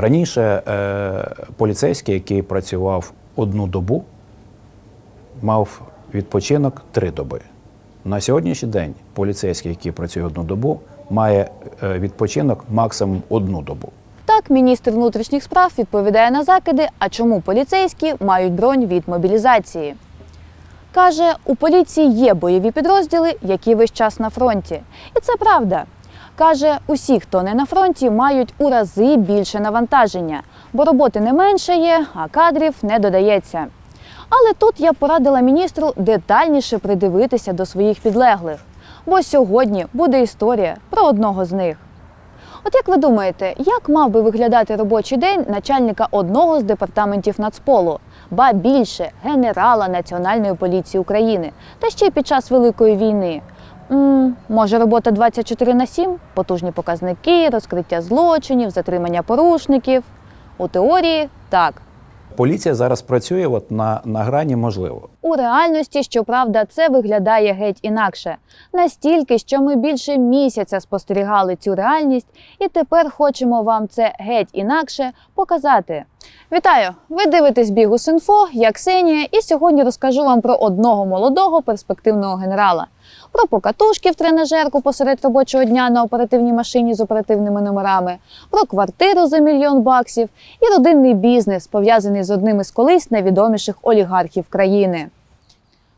Раніше е, поліцейський, який працював одну добу, мав відпочинок три доби. На сьогоднішній день поліцейський, який працює одну добу, має е, відпочинок максимум одну добу. Так, міністр внутрішніх справ відповідає на закиди, а чому поліцейські мають бронь від мобілізації. Каже, у поліції є бойові підрозділи, які весь час на фронті. І це правда. Каже, усі, хто не на фронті, мають у рази більше навантаження, бо роботи не менше є, а кадрів не додається. Але тут я порадила міністру детальніше придивитися до своїх підлеглих, бо сьогодні буде історія про одного з них. От як ви думаєте, як мав би виглядати робочий день начальника одного з департаментів Нацполу, ба більше генерала Національної поліції України, та ще й під час Великої війни? Може, робота 24 на 7? Потужні показники, розкриття злочинів, затримання порушників? У теорії так. Поліція зараз працює от на, на грані можливо. У реальності, щоправда, це виглядає геть інакше. Настільки, що ми більше місяця спостерігали цю реальність, і тепер хочемо вам це геть інакше показати. Вітаю! Ви дивитесь Бігус.Інфо, я Ксенія, і сьогодні розкажу вам про одного молодого перспективного генерала. Про покатушки в тренажерку посеред робочого дня на оперативній машині з оперативними номерами, про квартиру за мільйон баксів і родинний бізнес, пов'язаний з одним із колись найвідоміших олігархів країни.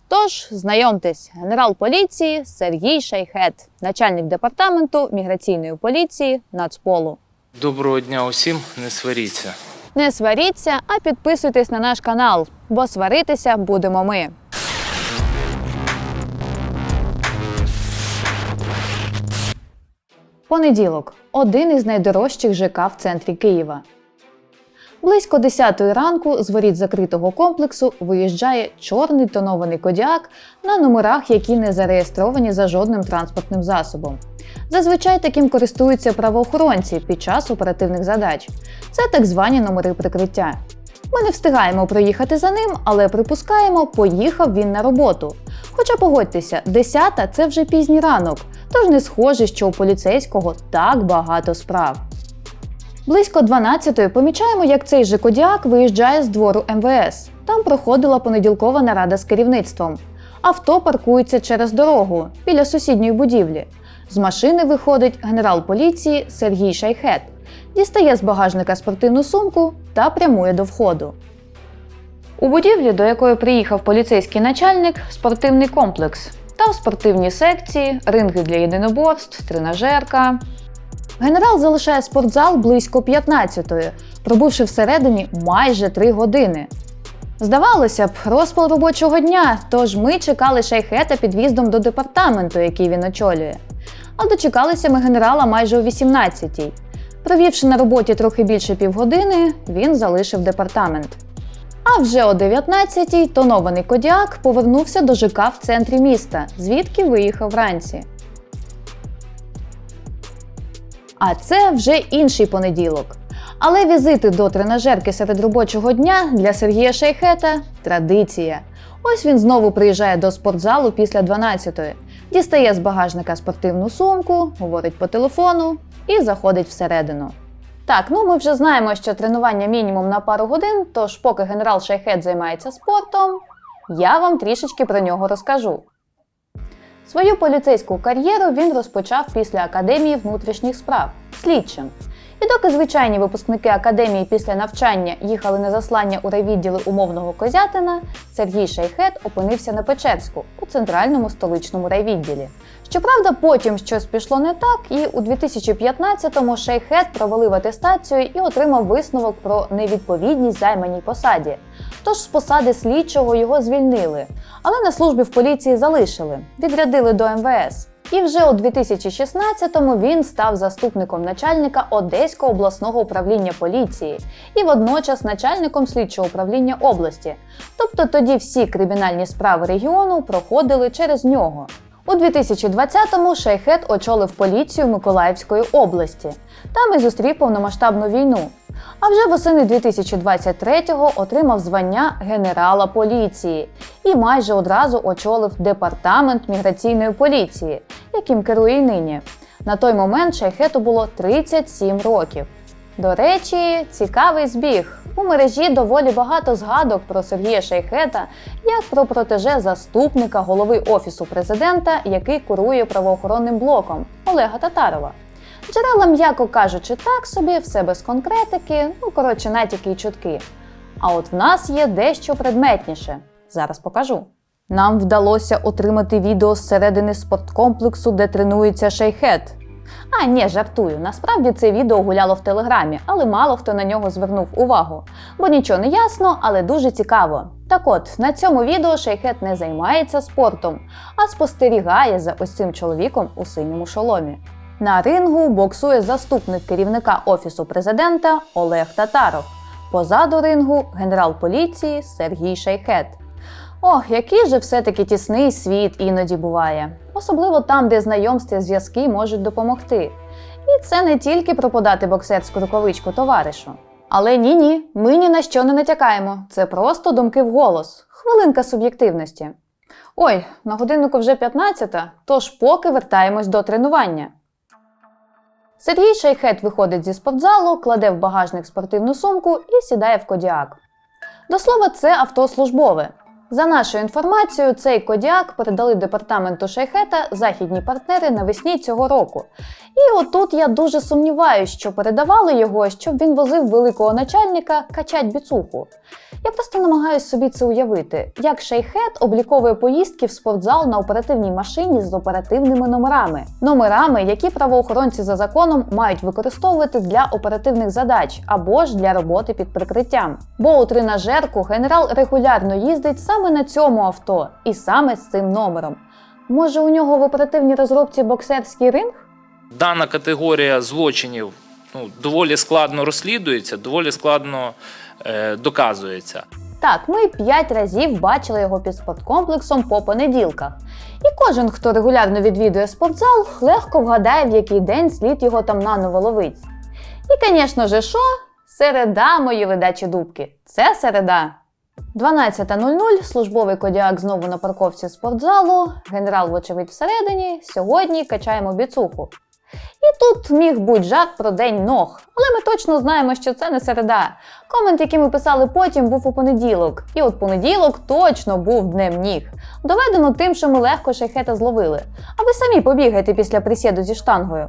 Тож, знайомтесь, генерал поліції Сергій Шайхет, начальник департаменту міграційної поліції Нацполу. Доброго дня усім, не сваріться. Не сваріться, а підписуйтесь на наш канал, бо сваритися будемо ми. Понеділок один із найдорожчих ЖК в центрі Києва. Близько 10 ранку з воріт закритого комплексу виїжджає чорний тонований кодіак на номерах, які не зареєстровані за жодним транспортним засобом. Зазвичай таким користуються правоохоронці під час оперативних задач. Це так звані номери прикриття. Ми не встигаємо проїхати за ним, але припускаємо, поїхав він на роботу. Хоча погодьтеся, 10 – це вже пізній ранок, тож не схоже, що у поліцейського так багато справ. Близько 12-ї помічаємо, як цей же Кодіак виїжджає з двору МВС. Там проходила понеділкова нарада з керівництвом. Авто паркується через дорогу біля сусідньої будівлі. З машини виходить генерал поліції Сергій Шайхет, дістає з багажника спортивну сумку та прямує до входу. У будівлі, до якої приїхав поліцейський начальник, спортивний комплекс. Там спортивні секції, ринги для єдиноборств, тренажерка. Генерал залишає спортзал близько 15-ї, пробувши всередині майже 3 години. Здавалося б, розпал робочого дня, тож ми чекали шайхета під в'їздом до департаменту, який він очолює. А дочекалися ми генерала майже о 18-й. Провівши на роботі трохи більше півгодини, він залишив департамент. А вже о 19-й тонований Кодіак повернувся до ЖК в центрі міста, звідки виїхав вранці. А це вже інший понеділок. Але візити до тренажерки серед робочого дня для Сергія Шейхета традиція. Ось він знову приїжджає до спортзалу після 12-ї, дістає з багажника спортивну сумку, говорить по телефону і заходить всередину. Так, ну ми вже знаємо, що тренування мінімум на пару годин, тож поки генерал Шейхет займається спортом, я вам трішечки про нього розкажу. Свою поліцейську кар'єру він розпочав після Академії внутрішніх справ слідчим. І доки звичайні випускники академії після навчання їхали на заслання у райвідділи умовного Козятина, Сергій Шейхет опинився на Печерську у центральному столичному райвідділі. Щоправда, потім щось пішло не так, і у 2015-му Шейхет провалив атестацію і отримав висновок про невідповідність займаній посаді. Тож з посади слідчого його звільнили, але на службі в поліції залишили, відрядили до МВС. І вже у 2016-му він став заступником начальника Одеського обласного управління поліції і водночас начальником слідчого управління області. Тобто тоді всі кримінальні справи регіону проходили через нього. У 2020-му Шейхет очолив поліцію Миколаївської області. Там і зустрів повномасштабну війну. А вже восени 2023-го отримав звання генерала поліції і майже одразу очолив департамент міграційної поліції, яким керує й нині. На той момент Шайхету було 37 років. До речі, цікавий збіг. У мережі доволі багато згадок про Сергія Шейхета як про протеже заступника голови офісу президента, який курує правоохоронним блоком Олега Татарова. Джерела, м'яко кажучи, так собі, все без конкретики, ну коротше, натяки й чутки. А от в нас є дещо предметніше. Зараз покажу. Нам вдалося отримати відео зсередини спорткомплексу, де тренується шейхет. А, ні, жартую. Насправді це відео гуляло в телеграмі, але мало хто на нього звернув увагу. Бо нічого не ясно, але дуже цікаво. Так от, на цьому відео шейхет не займається спортом, а спостерігає за ось цим чоловіком у синьому шоломі. На рингу боксує заступник керівника офісу президента Олег Татаров. Позаду рингу генерал поліції Сергій Шейхет. Ох, який же все-таки тісний світ іноді буває, особливо там, де знайомства зв'язки можуть допомогти. І це не тільки про подати боксерську рукавичку товаришу. Але ні, ні, ми ні на що не натякаємо. Це просто думки вголос, хвилинка суб'єктивності. Ой, на годиннику вже 15, тож поки вертаємось до тренування. Сергій Шайхет виходить зі спортзалу, кладе в багажник спортивну сумку і сідає в кодіак. До слова, це авто службове. За нашою інформацією, цей кодіак передали департаменту Шейхета західні партнери навесні цього року. І отут я дуже сумніваюся, що передавали його, щоб він возив великого начальника качать біцуху. Я просто намагаюся собі це уявити, як шейхет обліковує поїздки в спортзал на оперативній машині з оперативними номерами, номерами, які правоохоронці за законом мають використовувати для оперативних задач або ж для роботи під прикриттям. Бо у тренажерку генерал регулярно їздить саме на цьому авто і саме з цим номером. Може, у нього в оперативній розробці боксерський ринг? Дана категорія злочинів ну, доволі складно розслідується, доволі складно е, доказується. Так, ми п'ять разів бачили його під спорткомплексом по понеділках. І кожен, хто регулярно відвідує спортзал, легко вгадає, в який день слід його там наново ловить. І, звісно же, що? Середа, мої ледачі дубки. Це середа. 12.00 службовий кодіак знову на парковці спортзалу. Генерал, вочевидь, всередині. Сьогодні качаємо біцуху. І тут міг бути жарт про день ног, але ми точно знаємо, що це не середа. Комент, який ми писали потім, був у понеділок. І от понеділок точно був днем ніг. Доведено тим, що ми легко шейхета зловили. А ви самі побігайте після присіду зі штангою.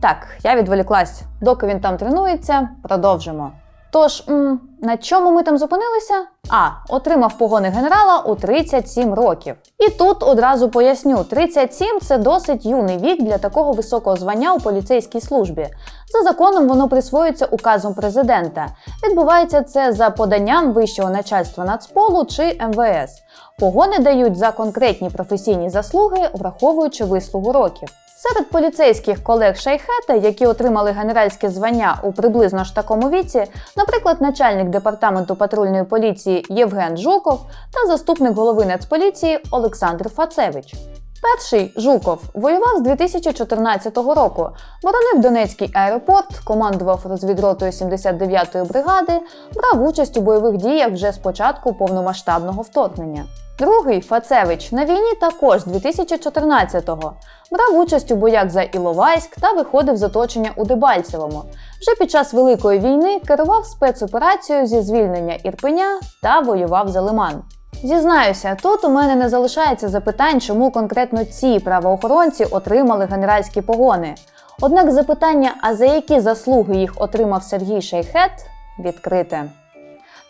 Так, я відволіклась. Доки він там тренується, продовжимо. Тож, м, на чому ми там зупинилися? А, отримав погони генерала у 37 років. І тут одразу поясню: 37 – це досить юний вік для такого високого звання у поліцейській службі. За законом воно присвоюється указом президента. Відбувається це за поданням вищого начальства Нацполу чи МВС. Погони дають за конкретні професійні заслуги, враховуючи вислугу років. Серед поліцейських колег Шайхета, які отримали генеральське звання у приблизно ж такому віці, наприклад, начальник департаменту патрульної поліції Євген Жуков та заступник голови Нацполіції Олександр Фацевич. Перший Жуков воював з 2014 року, боронив Донецький аеропорт, командував розвідротою 79-ї бригади, брав участь у бойових діях вже з початку повномасштабного вторгнення. Другий Фацевич на війні також з 2014-го брав участь у боях за Іловайськ та виходив з оточення у Дебальцевому. Вже під час Великої війни керував спецоперацією зі звільнення Ірпеня та воював за Лиман. Зізнаюся, тут у мене не залишається запитань, чому конкретно ці правоохоронці отримали генеральські погони. Однак запитання, а за які заслуги їх отримав Сергій Шейхет, відкрите.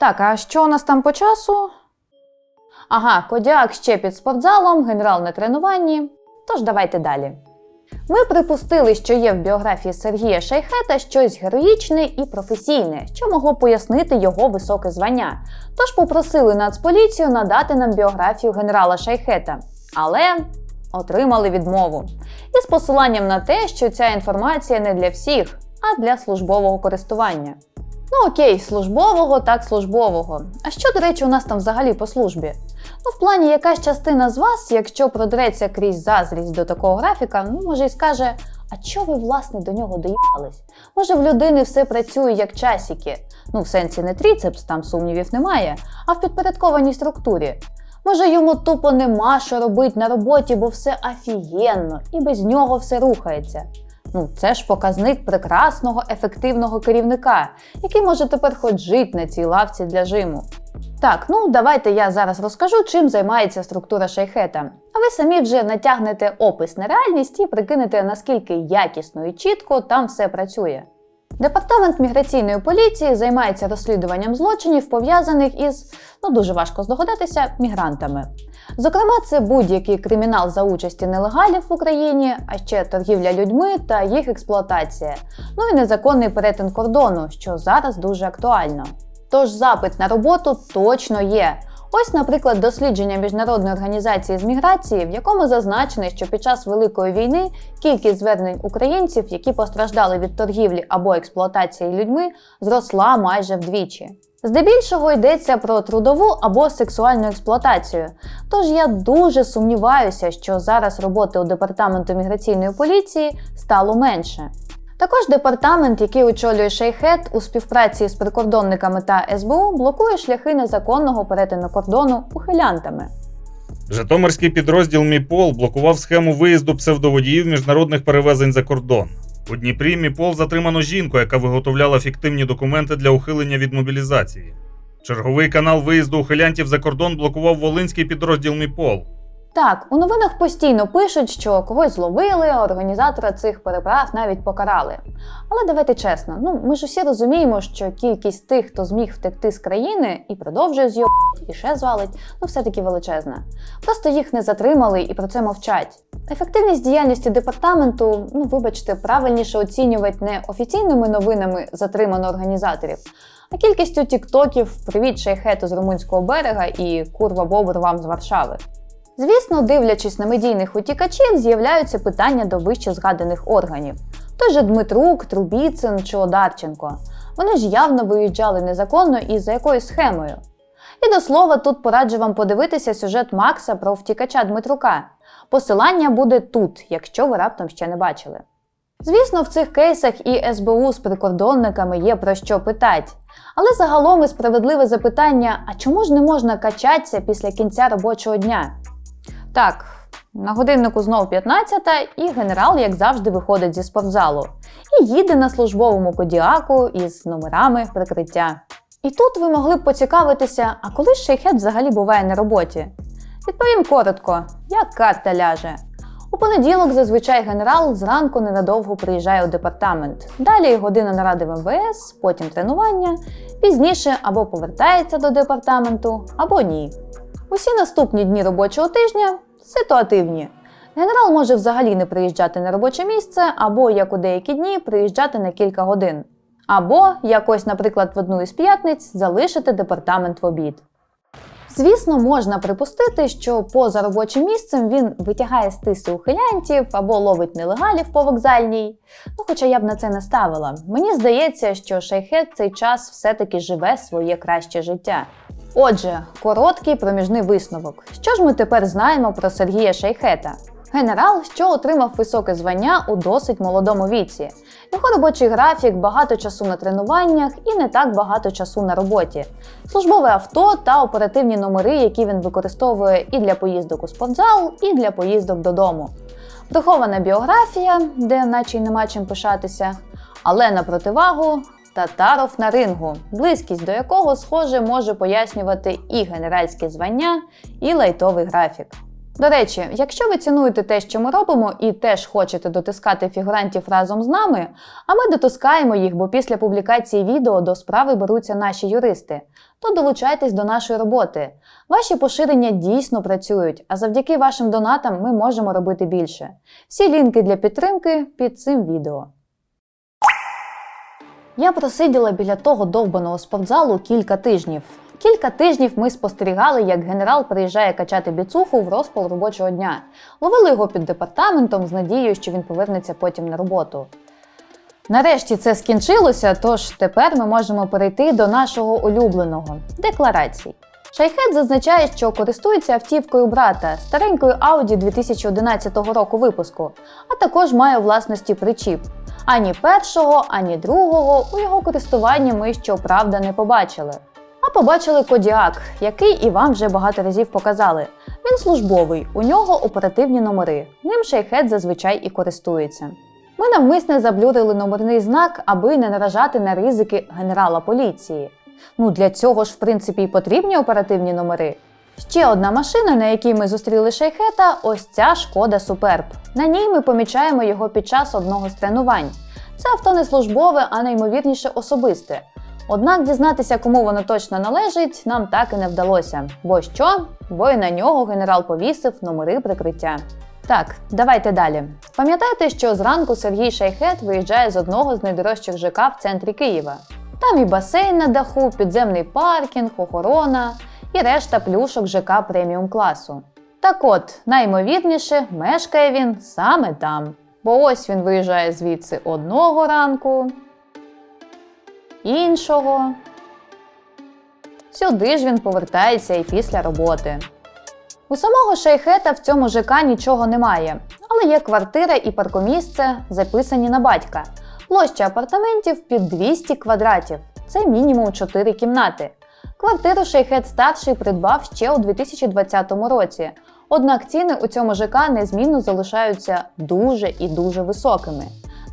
Так, а що у нас там по часу? Ага, Кодяк ще під спортзалом, генерал на тренуванні. Тож давайте далі. Ми припустили, що є в біографії Сергія Шейхета щось героїчне і професійне, що могло пояснити його високе звання. Тож попросили Нацполіцію надати нам біографію генерала Шейхета. Але отримали відмову. І з посиланням на те, що ця інформація не для всіх, а для службового користування. Ну окей, службового так службового. А що, до речі, у нас там взагалі по службі? Ну, в плані якась частина з вас, якщо продреться крізь зазрість до такого графіка, ну може й скаже: а чого ви власне до нього доїхались? Може, в людини все працює як часики. Ну, в сенсі не тріцепс, там сумнівів немає, а в підпорядкованій структурі. Може, йому тупо нема що робити на роботі, бо все офігенно, і без нього все рухається. Ну, це ж показник прекрасного, ефективного керівника, який може тепер хоч жити на цій лавці для жиму. Так, ну давайте я зараз розкажу, чим займається структура шейхета. А ви самі вже натягнете опис на реальність і прикинете, наскільки якісно і чітко там все працює. Департамент міграційної поліції займається розслідуванням злочинів, пов'язаних із, ну дуже важко здогадатися, мігрантами. Зокрема, це будь-який кримінал за участі нелегалів в Україні, а ще торгівля людьми та їх експлуатація, ну і незаконний перетин кордону, що зараз дуже актуально. Тож запит на роботу точно є. Ось, наприклад, дослідження міжнародної організації з міграції, в якому зазначено, що під час Великої війни кількість звернень українців, які постраждали від торгівлі або експлуатації людьми, зросла майже вдвічі. Здебільшого йдеться про трудову або сексуальну експлуатацію. Тож я дуже сумніваюся, що зараз роботи у департаменту міграційної поліції стало менше. Також департамент, який очолює Шейхет у співпраці з прикордонниками та СБУ, блокує шляхи незаконного перетину кордону ухилянтами. Житомирський підрозділ Міпол блокував схему виїзду псевдоводіїв міжнародних перевезень за кордон. У Дніпрі Міпол затримано жінку, яка виготовляла фіктивні документи для ухилення від мобілізації. Черговий канал виїзду ухилянтів за кордон блокував волинський підрозділ Міпол. Так, у новинах постійно пишуть, що когось зловили, а організатора цих переправ навіть покарали. Але давайте чесно, ну ми ж усі розуміємо, що кількість тих, хто зміг втекти з країни і продовжує з'їбать, і ще звалить, ну все-таки величезна. Просто їх не затримали і про це мовчать. Ефективність діяльності департаменту, ну вибачте, правильніше оцінювати не офіційними новинами затримано організаторів, а кількістю тіктоків Привіт шейхету з румунського берега і Курва Бобр вам з Варшави. Звісно, дивлячись на медійних утікачів, з'являються питання до вище згаданих органів. Той же Дмитрук, Трубіцин чи Одарченко. Вони ж явно виїжджали незаконно і за якоюсь схемою. І до слова, тут пораджу вам подивитися сюжет Макса про втікача Дмитрука. Посилання буде тут, якщо ви раптом ще не бачили. Звісно, в цих кейсах і СБУ з прикордонниками є про що питати. Але загалом і справедливе запитання: а чому ж не можна качатися після кінця робочого дня? Так, на годиннику знов 15-та, і генерал, як завжди, виходить зі спортзалу і їде на службовому кодіаку із номерами прикриття. І тут ви могли б поцікавитися, а коли ж шейхет взагалі буває на роботі? Відповім коротко, як карта ляже. У понеділок зазвичай генерал зранку ненадовго приїжджає у департамент. Далі година наради в МВС, потім тренування. Пізніше або повертається до департаменту, або ні. Усі наступні дні робочого тижня ситуативні. Генерал може взагалі не приїжджати на робоче місце, або як у деякі дні приїжджати на кілька годин. Або якось, наприклад, в одну із п'ятниць залишити департамент в обід. Звісно, можна припустити, що поза робочим місцем він витягає з тиси ухилянтів або ловить нелегалів по вокзальній. Ну, хоча я б на це не ставила. Мені здається, що шейхет цей час все-таки живе своє краще життя. Отже, короткий проміжний висновок. Що ж ми тепер знаємо про Сергія Шейхета? Генерал, що отримав високе звання у досить молодому віці. Його робочий графік, багато часу на тренуваннях і не так багато часу на роботі. Службове авто та оперативні номери, які він використовує і для поїздок у спортзал, і для поїздок додому. Прихована біографія, де наче й нема чим пишатися, але на противагу Татаров на рингу, близькість до якого, схоже, може пояснювати і генеральське звання, і лайтовий графік. До речі, якщо ви цінуєте те, що ми робимо, і теж хочете дотискати фігурантів разом з нами, а ми дотискаємо їх, бо після публікації відео до справи беруться наші юристи, то долучайтесь до нашої роботи. Ваші поширення дійсно працюють, а завдяки вашим донатам ми можемо робити більше. Всі лінки для підтримки під цим відео. Я просиділа біля того довбаного спортзалу кілька тижнів. Кілька тижнів ми спостерігали, як генерал приїжджає качати біцуху в розпал робочого дня. Ловили його під департаментом з надією, що він повернеться потім на роботу. Нарешті це скінчилося, тож тепер ми можемо перейти до нашого улюбленого декларацій. Шайхет зазначає, що користується автівкою брата, старенькою Audi 2011 року випуску, а також має у власності причіп. Ані першого, ані другого у його користуванні ми щоправда не побачили. А побачили Кодіак, який і вам вже багато разів показали. Він службовий, у нього оперативні номери. Ним шейхет зазвичай і користується. Ми навмисне заблюрили номерний знак, аби не наражати на ризики генерала поліції. Ну, для цього ж, в принципі, і потрібні оперативні номери. Ще одна машина, на якій ми зустріли шейхета, ось ця шкода Суперб. На ній ми помічаємо його під час одного з тренувань. Це авто не службове, а неймовірніше особисте. Однак дізнатися, кому воно точно належить, нам так і не вдалося. Бо що? Бо і на нього генерал повісив номери прикриття. Так, давайте далі. Пам'ятаєте, що зранку Сергій Шайхет виїжджає з одного з найдорожчих ЖК в центрі Києва. Там і басейн на даху, підземний паркінг, охорона і решта плюшок ЖК преміум класу. Так от, найімовірніше, мешкає він саме там. Бо ось він виїжджає звідси одного ранку, іншого. Сюди ж він повертається і після роботи. У самого шейхета в цьому ЖК нічого немає, але є квартира і паркомісце, записані на батька. Площа апартаментів під 200 квадратів. Це мінімум 4 кімнати. Квартиру шейхет старший придбав ще у 2020 році. Однак ціни у цьому ЖК незмінно залишаються дуже і дуже високими.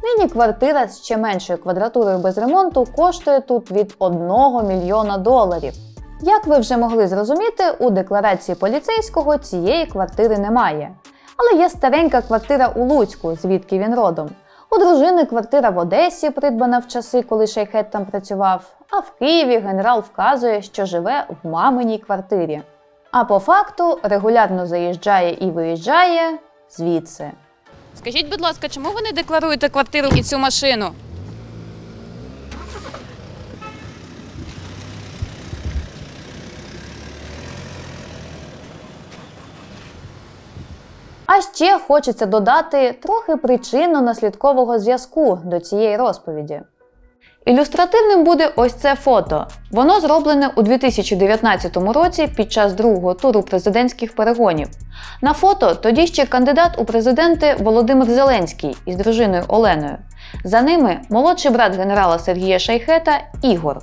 Нині квартира з ще меншою квадратурою без ремонту коштує тут від 1 мільйона доларів. Як ви вже могли зрозуміти, у декларації поліцейського цієї квартири немає. Але є старенька квартира у Луцьку, звідки він родом. У дружини квартира в Одесі, придбана в часи, коли шейхет там працював. А в Києві генерал вказує, що живе в маминій квартирі. А по факту регулярно заїжджає і виїжджає звідси. Скажіть, будь ласка, чому ви не декларуєте квартиру і цю машину? А ще хочеться додати трохи причинно-наслідкового зв'язку до цієї розповіді. Ілюстративним буде ось це фото. Воно зроблене у 2019 році під час другого туру президентських перегонів. На фото тоді ще кандидат у президенти Володимир Зеленський із дружиною Оленою. За ними молодший брат генерала Сергія Шайхета Ігор.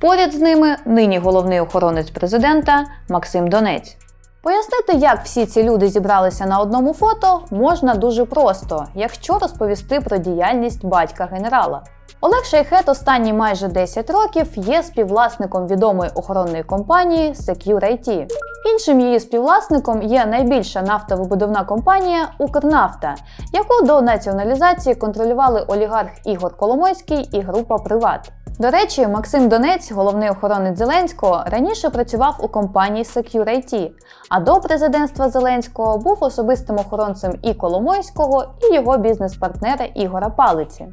Поряд з ними нині головний охоронець президента Максим Донець. Пояснити, як всі ці люди зібралися на одному фото, можна дуже просто, якщо розповісти про діяльність батька генерала. Олег Шейхет останні майже 10 років є співвласником відомої охоронної компанії Secure IT. Іншим її співвласником є найбільша нафтовибудовна компанія Укрнафта, яку до націоналізації контролювали олігарх Ігор Коломойський і група Приват. До речі, Максим Донець, головний охоронець Зеленського, раніше працював у компанії Secure IT, а до президентства Зеленського був особистим охоронцем і Коломойського, і його бізнес-партнера Ігора Палиці.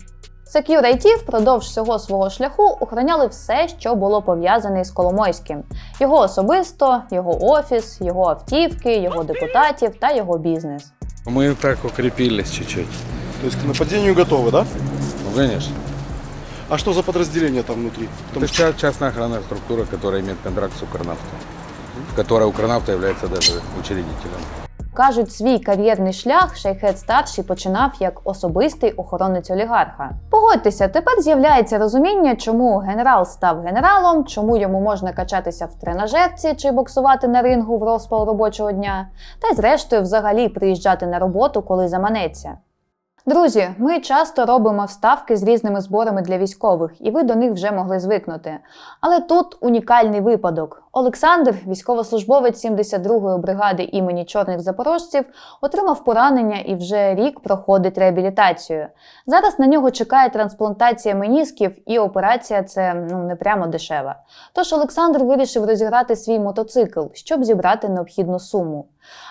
Secure IT впродовж всього свого шляху охороняли все, що було пов'язане з Коломойським: його особисто, його офіс, його автівки, його депутатів та його бізнес. Мы так укрепились чуть-чуть. То есть к нападению готовы, да? Ну, конечно. А что за подразделение там внутри? Потому Это вся частная охранная структура, которая имеет контракт с Укрнафтой. В которой Укрнафта является даже учредителем. Кажуть, свій кар'єрний шлях Шейхет старший починав як особистий охоронець олігарха. Погодьтеся, тепер з'являється розуміння, чому генерал став генералом, чому йому можна качатися в тренажерці чи боксувати на рингу в розпал робочого дня, та й зрештою взагалі приїжджати на роботу, коли заманеться. Друзі, ми часто робимо вставки з різними зборами для військових, і ви до них вже могли звикнути. Але тут унікальний випадок. Олександр, військовослужбовець 72-ї бригади імені чорних запорожців, отримав поранення і вже рік проходить реабілітацію. Зараз на нього чекає трансплантація менісків, і операція це ну не прямо дешева. Тож Олександр вирішив розіграти свій мотоцикл, щоб зібрати необхідну суму.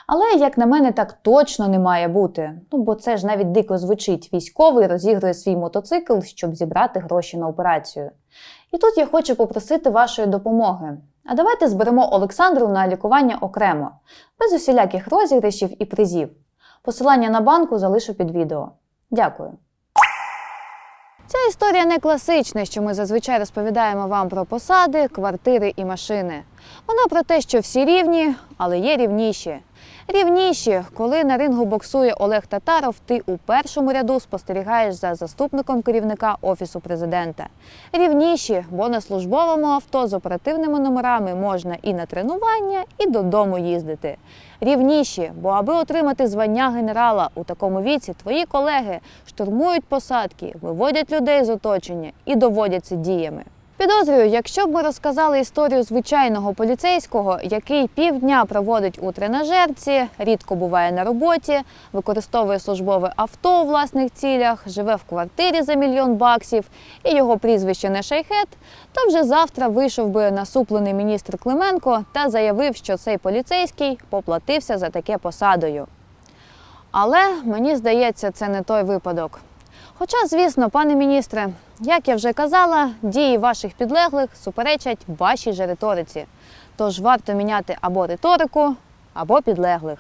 Але, як на мене, так точно не має бути. Ну бо це ж навіть дико звучить. Військовий розігрує свій мотоцикл, щоб зібрати гроші на операцію. І тут я хочу попросити вашої допомоги. А давайте зберемо Олександру на лікування окремо, без усіляких розіграшів і призів. Посилання на банку залишу під відео. Дякую. Ця історія не класична, що ми зазвичай розповідаємо вам про посади, квартири і машини. Вона про те, що всі рівні, але є рівніші. Рівніші, коли на рингу боксує Олег Татаров, ти у першому ряду спостерігаєш за заступником керівника офісу президента. Рівніші, бо на службовому авто з оперативними номерами можна і на тренування, і додому їздити. Рівніші, бо аби отримати звання генерала у такому віці, твої колеги штурмують посадки, виводять людей з оточення і доводять це діями. Підозрюю, якщо б ми розказали історію звичайного поліцейського, який півдня проводить у тренажерці, рідко буває на роботі, використовує службове авто у власних цілях, живе в квартирі за мільйон баксів, і його прізвище не шайхет, то вже завтра вийшов би насуплений міністр Клименко та заявив, що цей поліцейський поплатився за таке посадою. Але мені здається, це не той випадок. Хоча, звісно, пане міністре, як я вже казала, дії ваших підлеглих суперечать вашій же риториці. Тож варто міняти або риторику, або підлеглих.